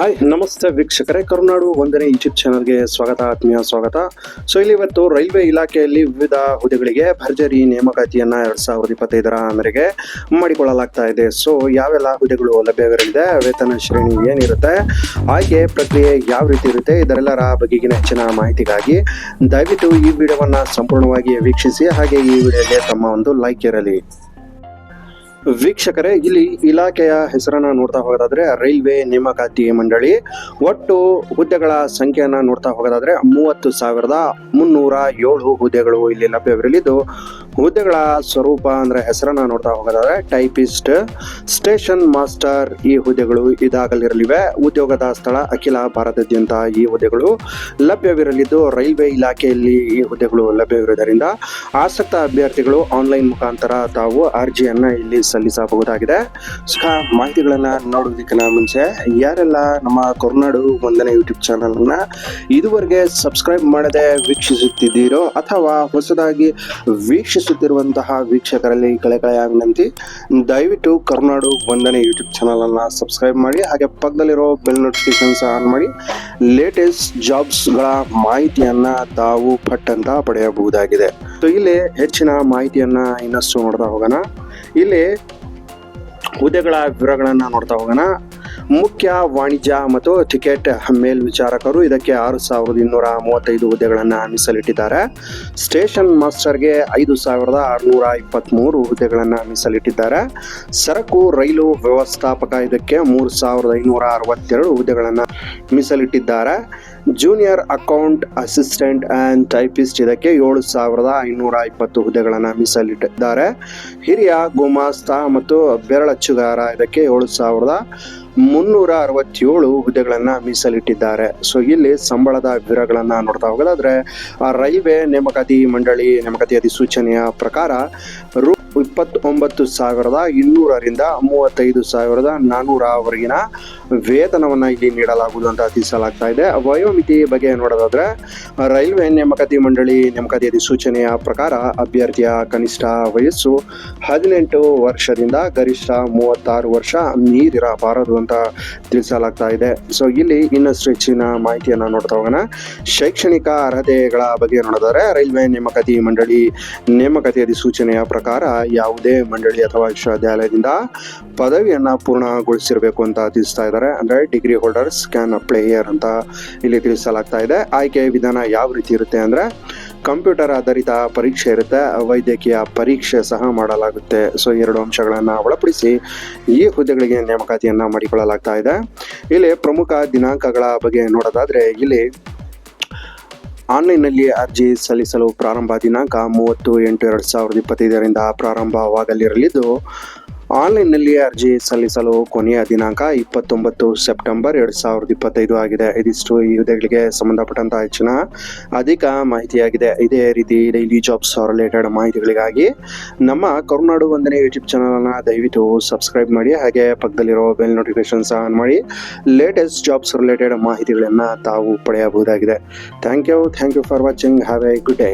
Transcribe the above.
Hi ನಮಸ್ತೆ ವೀಕ್ಷಕರೇ. ಕರುನಾಡು ಒಂದನೇ ಯೂಟ್ಯೂಬ್ ಚಾನಲ್ಗೆ ಸ್ವಾಗತ, ಆತ್ಮೀಯ ಸ್ವಾಗತ. ಸೊ ಇಲ್ಲಿ ಇವತ್ತು ರೈಲ್ವೆ ಇಲಾಖೆಯಲ್ಲಿ ವಿವಿಧ ಹುದ್ದೆಗಳಿಗೆ ಭರ್ಜರಿ ನೇಮಕಾತಿಯನ್ನ ಎರಡ್ ಸಾವಿರದ ಇಪ್ಪತ್ತೈದರ ಮೇರೆಗೆ ಮಾಡಿಕೊಳ್ಳಲಾಗ್ತಾ ಇದೆ. ಸೊ ಯಾವೆಲ್ಲ ಹುದ್ದೆಗಳು ಲಭ್ಯವಿರಲಿದೆ, ವೇತನ ಶ್ರೇಣಿ ಏನಿರುತ್ತೆ ಆಯ್ಕೆ ಪ್ರಕ್ರಿಯೆ ಯಾವ ರೀತಿ ಇರುತ್ತೆ, ಇದರೆಲ್ಲರ ಬಗೆಗಿನ ಹೆಚ್ಚಿನ ಮಾಹಿತಿಗಾಗಿ ದಯವಿಟ್ಟು ಈ ವಿಡಿಯೋವನ್ನ ಸಂಪೂರ್ಣವಾಗಿ ವೀಕ್ಷಿಸಿ, ಹಾಗೆ ಈ ವಿಡಿಯೋಗೆ ತಮ್ಮ ಒಂದು ಲೈಕ್ ಇರಲಿ. ವೀಕ್ಷಕರೇ, ಇಲ್ಲಿ ಇಲಾಖೆಯ ಹೆಸರನ್ನ ನೋಡ್ತಾ ಹೋಗೋದಾದ್ರೆ ರೈಲ್ವೆ ನೇಮಕಾತಿ ಮಂಡಳಿ. ಒಟ್ಟು ಹುದ್ದೆಗಳ ಸಂಖ್ಯೆಯನ್ನ ನೋಡ್ತಾ ಹೋಗೋದಾದ್ರೆ ಮೂವತ್ತು ಸಾವಿರದ ಮುನ್ನೂರ ಏಳು ಹುದ್ದೆಗಳು ಇಲ್ಲಿ ಲಭ್ಯವಿರಲಿದ್ದು, ಹುದ್ದೆಗಳ ಸ್ವರೂಪ ಅಂದ್ರೆ ಹೆಸರನ್ನ ನೋಡ್ತಾ ಹೋಗೋದಾದ್ರೆ ಟೈಪಿಸ್ಟ್, ಸ್ಟೇಷನ್ ಮಾಸ್ಟರ್ ಈ ಹುದ್ದೆಗಳು ಇದಾಗಲಿರಲಿವೆ. ಉದ್ಯೋಗದ ಸ್ಥಳ ಅಖಿಲ ಭಾರತಾದ್ಯಂತ ಈ ಹುದ್ದೆಗಳು ಲಭ್ಯವಿರಲಿದ್ದು, ರೈಲ್ವೆ ಇಲಾಖೆಯಲ್ಲಿ ಈ ಹುದ್ದೆಗಳು ಲಭ್ಯವಿರುವುದರಿಂದ ಆಸಕ್ತ ಅಭ್ಯರ್ಥಿಗಳು ಆನ್ಲೈನ್ ಮುಖಾಂತರ ತಾವು ಅರ್ಜಿಯನ್ನ ಇಲ್ಲಿ ಸಲ್ಲಿಸಬಹುದಾಗಿದೆ. ಸುಖ ಮಾಹಿತಿಗಳನ್ನು ನೋಡೋದಕ್ಕಿಂತ ಮುಂಚೆ ಯಾರೆಲ್ಲ ನಮ್ಮ ಕೊರ್ನಾಡು ಒಂದನೇ ಯೂಟ್ಯೂಬ್ ಚಾನಲ್ ಅನ್ನ ಇದುವರೆಗೆ ಸಬ್ಸ್ಕ್ರೈಬ್ ಮಾಡದೆ ವೀಕ್ಷಿಸುತ್ತಿದ್ದೀರೋ ಅಥವಾ ಹೊಸದಾಗಿ ವೀಕ್ಷಿಸುತ್ತಿರುವಂತಹ ವೀಕ್ಷಕರಲ್ಲಿ ಕಳೆಕಳೆಯ ವಿನಂತಿ, ದಯವಿಟ್ಟು ಕರ್ನಾಡು ಒಂದನೇ ಯೂಟ್ಯೂಬ್ ಚಾನಲನ್ನು ಸಬ್ಸ್ಕ್ರೈಬ್ ಮಾಡಿ, ಹಾಗೆ ಪಕ್ಕದಲ್ಲಿರೋ ಬೆಲ್ ನೋಟಿಫಿಕೇಶನ್ಸ್ ಆನ್ ಮಾಡಿ, ಲೇಟೆಸ್ಟ್ ಜಾಬ್ಸ್ಗಳ ಮಾಹಿತಿಯನ್ನು ತಾವು ಪಟ್ಟಂತ ಪಡೆಯಬಹುದಾಗಿದೆ. ಸೊ, ಇಲ್ಲಿ ಹೆಚ್ಚಿನ ಮಾಹಿತಿಯನ್ನ ಇನ್ನಷ್ಟು ನೋಡ್ತಾ ಹೋಗೋಣ. ಇಲ್ಲಿ ಹುದ್ದೆಗಳ ವಿವರಗಳನ್ನು ನೋಡ್ತಾ ಹೋಗೋಣ. ಮುಖ್ಯ ವಾಣಿಜ್ಯ ಮತ್ತು ಟಿಕೆಟ್ ಮೇಲ್ವಿಚಾರಕರು ಇದಕ್ಕೆ ಆರು ಸಾವಿರದ ಇನ್ನೂರ ಮೂವತ್ತೈದು ಹುದ್ದೆಗಳನ್ನು ಮೀಸಲಿಟ್ಟಿದ್ದಾರೆ. ಸ್ಟೇಷನ್ ಮಾಸ್ಟರ್ಗೆ ಐದು ಸಾವಿರದ ಆರುನೂರ ಇಪ್ಪತ್ತ್ಮೂರು ಹುದ್ದೆಗಳನ್ನು ಮೀಸಲಿಟ್ಟಿದ್ದಾರೆ. ಸರಕು, ರೈಲು ವ್ಯವಸ್ಥಾಪಕ ಇದಕ್ಕೆ ಮೂರು ಸಾವಿರದ ಐನೂರ ಅರವತ್ತೆರಡು ಹುದ್ದೆಗಳನ್ನು ಮೀಸಲಿಟ್ಟಿದ್ದಾರೆ. Junior account assistant and typist ಇದಕ್ಕೆ ಏಳು ಸಾವಿರದ ಐನೂರ ಇಪ್ಪತ್ತು ಹುದ್ದೆಗಳನ್ನು ಮೀಸಲಿಟ್ಟಿದ್ದಾರೆ. ಹಿರಿಯ ಗುಮಾಸ್ತ ಮತ್ತು ಬೆರಳಚ್ಚುಗಾರ ಇದಕ್ಕೆ ಏಳು ಸಾವಿರದ ಮುನ್ನೂರ ಅರವತ್ತೇಳು ಹುದ್ದೆಗಳನ್ನ ಮೀಸಲಿಟ್ಟಿದ್ದಾರೆ. ಸೊ ಇಲ್ಲಿ ಸಂಬಳದ ವಿವರಗಳನ್ನ ನೋಡ್ತಾ ಹೋಗೋದಾದ್ರೆ ರೈಲ್ವೆ ನೇಮಕಾತಿ ಮಂಡಳಿ ನೇಮಕಾತಿ ಅಧಿಸೂಚನೆಯ ಪ್ರಕಾರ ರು ಇಪ್ಪತ್ತೊಂಬತ್ತು ಸಾವಿರದ ಇನ್ನೂರರಿಂದ ಮೂವತ್ತೈದು ಸಾವಿರದ ನಾನ್ನೂರವರೆಗಿನ ವೇತನವನ್ನು ಇಲ್ಲಿ ನೀಡಲಾಗುವುದು ಅಂತ ತಿಳಿಸಲಾಗ್ತಾ ಇದೆ. ವಯೋಮಿತಿ ಬಗ್ಗೆ ನೋಡೋದಾದ್ರೆ, ರೈಲ್ವೆ ನೇಮಕಾತಿ ಮಂಡಳಿ ನೇಮಕಾತಿ ಅಧಿಸೂಚನೆಯ ಪ್ರಕಾರ ಅಭ್ಯರ್ಥಿಯ ಕನಿಷ್ಠ ವಯಸ್ಸು ಹದಿನೆಂಟು ವರ್ಷದಿಂದ ಗರಿಷ್ಠ ಮೂವತ್ತಾರು ವರ್ಷ ಮೀರಿರಬಾರದು ಅಂತ ತಿಳಿಸಲಾಗ್ತಾ ಇದೆ. ಸೊ ಇಲ್ಲಿ ಇನ್ನಷ್ಟು ಹೆಚ್ಚಿನ ಮಾಹಿತಿಯನ್ನು ನೋಡ್ತಾ ಹೋಗೋಣ. ಶೈಕ್ಷಣಿಕ ಅರ್ಹತೆಗಳ ಬಗ್ಗೆ ನೋಡೋದಾದ್ರೆ, ರೈಲ್ವೆ ನೇಮಕಾತಿ ಮಂಡಳಿ ನೇಮಕಾತಿ ಅಧಿಸೂಚನೆಯ ಪ್ರಕಾರ ಯಾವುದೇ ಮಂಡಳಿ ಅಥವಾ ವಿಶ್ವವಿದ್ಯಾಲಯದಿಂದ ಪದವಿಯನ್ನು ಪೂರ್ಣಗೊಳಿಸಿರಬೇಕು ಅಂತ ತಿಳಿಸ್ತಾ ಇದ್ದಾರೆ. ಅಂದ್ರೆ degree holders can apply here ಅಂತ ಇಲ್ಲಿ ತಿಳಿಸಲಾಗ್ತಾ ಇದೆ. ಆಯ್ಕೆ ವಿಧಾನ ಯಾವ ರೀತಿ ಇರುತ್ತೆ ಅಂದ್ರೆ ಕಂಪ್ಯೂಟರ್ ಆಧಾರಿತ ಪರೀಕ್ಷೆ ಇರುತ್ತೆ. ವೈದ್ಯಕೀಯ ಪರೀಕ್ಷೆ ಸಹ ಮಾಡಲಾಗುತ್ತೆ. ಸೊ ಎರಡು ಅಂಶಗಳನ್ನು ಒಳಪಡಿಸಿ ಈ ಹುದ್ದೆಗಳಿಗೆ ನೇಮಕಾತಿಯನ್ನ ಮಾಡಿಕೊಳ್ಳಲಾಗ್ತಾ ಇದೆ. ಇಲ್ಲಿ ಪ್ರಮುಖ ದಿನಾಂಕಗಳ ಬಗ್ಗೆ ನೋಡೋದಾದ್ರೆ ಇಲ್ಲಿ ಆನ್ಲೈನ್ನಲ್ಲಿ ಅರ್ಜಿ ಸಲ್ಲಿಸಲು ಪ್ರಾರಂಭ ದಿನಾಂಕ ಮೂವತ್ತು ಎಂಟು ಎರಡು ಸಾವಿರದ ಇಪ್ಪತ್ತೈದರಿಂದ ಪ್ರಾರಂಭವಾಗಲಿರಲಿದ್ದು ಆನ್ಲೈನ್ನಲ್ಲಿ ಅರ್ಜಿ ಸಲ್ಲಿಸಲು ಕೊನೆಯ ದಿನಾಂಕ ಇಪ್ಪತ್ತೊಂಬತ್ತು ಸೆಪ್ಟೆಂಬರ್ ಎರಡು ಸಾವಿರದ ಇಪ್ಪತ್ತೈದು ಆಗಿದೆ. ಇದಿಷ್ಟು ಈ ಹುದ್ದೆಗಳಿಗೆ ಸಂಬಂಧಪಟ್ಟಂತಹ ಹೆಚ್ಚಿನ ಅಧಿಕ ಮಾಹಿತಿಯಾಗಿದೆ. ಇದೇ ರೀತಿ ಡೈಲಿ ಜಾಬ್ಸ್ ರಿಲೇಟೆಡ್ ಮಾಹಿತಿಗಳಿಗಾಗಿ ನಮ್ಮ ಕರುನಾಡು ಒಂದನೇ ಯೂಟ್ಯೂಬ್ ಚಾನಲನ್ನು ದಯವಿಟ್ಟು ಸಬ್ಸ್ಕ್ರೈಬ್ ಮಾಡಿ, ಹಾಗೆ ಪಕ್ಕದಲ್ಲಿರೋ ಬೆಲ್ ನೋಟಿಫಿಕೇಶನ್ಸ್ ಆನ್ ಮಾಡಿ, ಲೇಟೆಸ್ಟ್ ಜಾಬ್ಸ್ ರಿಲೇಟೆಡ್ ಮಾಹಿತಿಗಳನ್ನು ತಾವು ಪಡೆಯಬಹುದಾಗಿದೆ. Thank you thank you for watching. Have a good day.